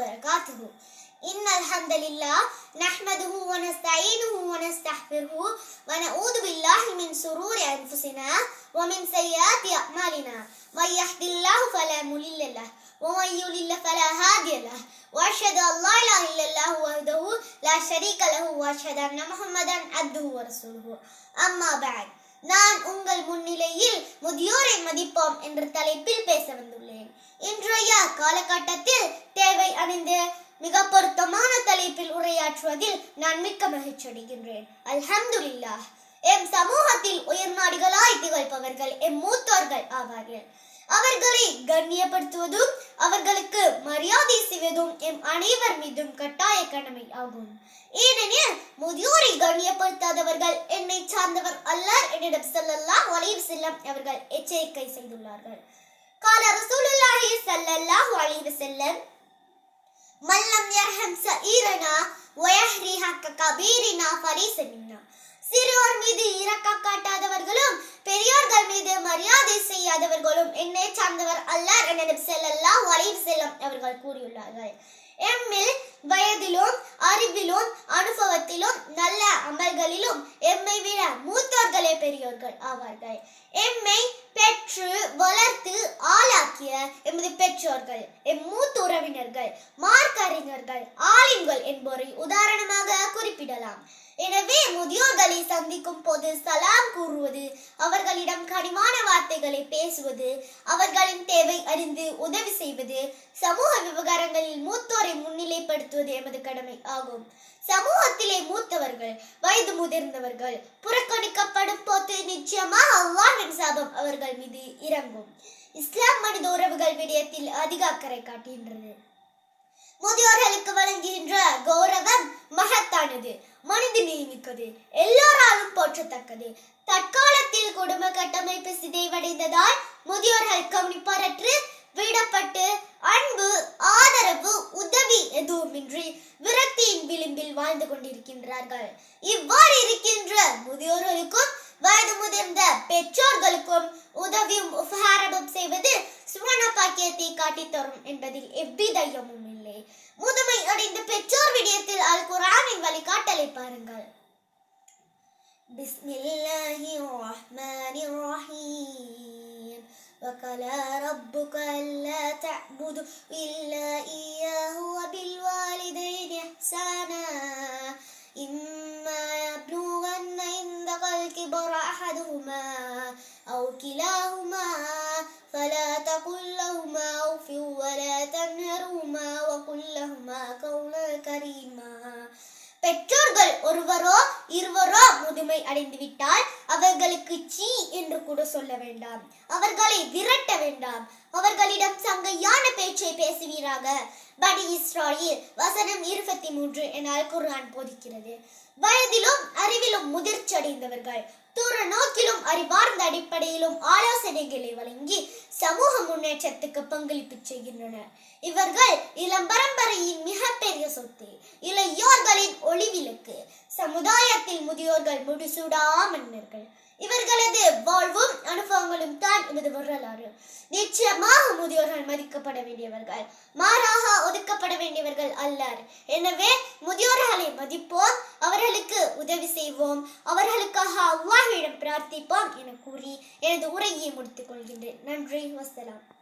وبركاته إن الحمد لله نحمده ونستعينه ونستغفره ونعوذ بالله من شرور أنفسنا ومن سيئات أعمالنا من يهد الله فلا مضل له ومن يضلل فلا هادي له وأشهد أن لا إله إلا الله وحده لا شريك له وأشهد أن محمدا عبده ورسوله أما بعد நான் உங்கள் முன்னிலையில் முதியோரை மதிப்போம் என்ற தலைப்பில் பேச வந்துள்ளேன் இன்றைய காலகட்டத்தில் மிக பொருத்தமான தலைப்பில் உரையாற்றுவதில் நான் மிக்க மகிழ்ச்சியடைகின்றேன். அல்ஹம்துல்லா எம் சமூகத்தில் உயர் நாடுகளாய் திகழ்பவர்கள் எம் மூத்தோர்கள் ஆவார்கள். அவர்களை கண்ணியப்படுத்துவதும் அவர்களுக்கு மரியாதை செய்வதும் எம் அனைவர் மீதும் கட்டாய கடமை ஆகும். ஏனெனில் முதியோரை கண்ணியப்படுத்தாதவர்கள் என்னை சார்ந்தவர் அல்லார் என்னிடம் செல்லல்லா ஒலைவு செல்லம் அவர்கள் எச்சரிக்கை செய்துள்ளார்கள். கால ரசூலுல்லாஹி சல்லல்லாஹு அலைஹி வஸல்லம் من لم يرحم سئيرنا ويحري حق كبيرنا فليس منا சிறுவர் மீது இரக்கம் காட்டாதவர்களும் பெரியோர்கள் மீது மரியாதை செய்யாதவர்களும் என்னை சார்ந்தவர் அல்லார் என்னிடம் செல்லல்லா வலைவு செல்லம் அவர்கள் கூறியுள்ளார்கள் எம்மில் வயதிலும் அறிவிலும் அனுபவத்திலும் நல்ல அமல்களிலும் எம்மை விட மூத்தோர்களே பெரியோர்கள் ஆவார்கள் எம்மை பெற்று வளர்த்து ஆளாக்கிய எமது பெற்றோர்கள் எம் மூத்த அறிஞர்கள் மார்க்க அறிஞர்கள் ஆலிம்கள் என்போரை உதாரணமாக குறிப்பிடலாம். எனவே முதியோர்களை சந்திக்கும் போது சலாம் கூறுவது அவர்களிடம் கனிமான வார்த்தைகளை பேசுவது அவர்களின் தேவை அறிந்து உதவி செய்வது சமூக விவகாரங்களில் மூத்தோரை முன்னிலைப்படுத்துவது எமது கடமை ஆகும். சமூகத்திலே மூத்தவர்கள் வயது முதிர்ந்தவர்கள் புறக்கணிக்கப்படும் போது நிச்சயமாக அல்லாஹ்வின் சாபம் அவர்கள் மீது இறங்கும். இஸ்லாம் மனித உறவுகள் விடயத்தில் அதிக அக்கறை காட்டுகின்றது. முதியோர்களுக்கு வழங்குகின்ற கௌரவம் மகத்தானது. மனித நியமிக்கது எல்லோராலும் போற்றத்தக்கது. தற்காலத்தில் குடும்ப கட்டமைப்பு சிதைவடைந்ததால் முதியோர்கள் கவனிப்பாரற்று விடப்பட்டு அன்பு ஆதரவு உதவி எதுவுமின்றி விரக்தியின் விளிம்பில் வாழ்ந்து கொண்டிருக்கின்றார்கள். இவ்வாறு இருக்கின்ற முதியோர்களுக்கும் வயது முதிர்ந்த பெற்றோர்களுக்கும் உதவியும் உபகாரமும் செய்வது சுவன பாக்கியத்தை காட்டித் தரும் என்பதில் எவ்வித ஐயமும் இல்லை முதுமை அடைந்த பெற்றோர் விடயத்தில் அல் குரானின் வழிகாட்டலை பாருங்கள் பிஸ்மில்லாஹிர் ரஹ்மானிர் ரஹீம் وقضى ربك ألا تعبدوا إلا إياه وبالوالدين إحسانا إما يبلغن عندك الكبر أحدهما أو كلاهما فلا تقل لهما أوف ஒருவரோ இருவரோ முதுமை அடைந்து விட்டால் அவர்களுக்கு சீ என்று கூட சொல்ல வேண்டாம். அவர்களை விரட்ட வேண்டாம். அவர்களிடம் சங்கையான பேச்சை பேசுவீராக. படி இஸ்ராயில் வசனம் இருபத்தி மூன்று என குர்ஆன் போதிக்கிறது. வயதிலும் அறிவிலும் முதிர்ச்சி அடைந்தவர்கள். தூர நோக்கிலும் அறிவார்ந்த அடிப்படையிலும் ஆலோசனைகளை வழங்கி சமூக முன்னேற்றத்துக்கு பங்களிப்பு செய்கின்றனர். இவர்கள் இளம் பரம்பரையின் மிகப்பெரிய சொத்து இளையோர்களின் ஒளிவிளக்கு சமுதாயத்தில் முதியோர்கள் முடிசூடா மன்னர்கள். இவர்களது வாழ்வும் அனுபவங்களும் தான் எனது வரலாறு. நிச்சயமாக முதியோர்கள் மதிக்கப்பட வேண்டியவர்கள் மாறாக ஒதுக்கப்பட வேண்டியவர்கள் அல்லர். எனவே முதியோர்களை மதிப்போம் அவர்களுக்கு உதவி செய்வோம் அவர்களுக்காக அவ்வாவிடம் பிரார்த்திப்போம். என கூறி எனது உரையை முடித்துக் கொள்கின்றேன். நன்றி வசலாம்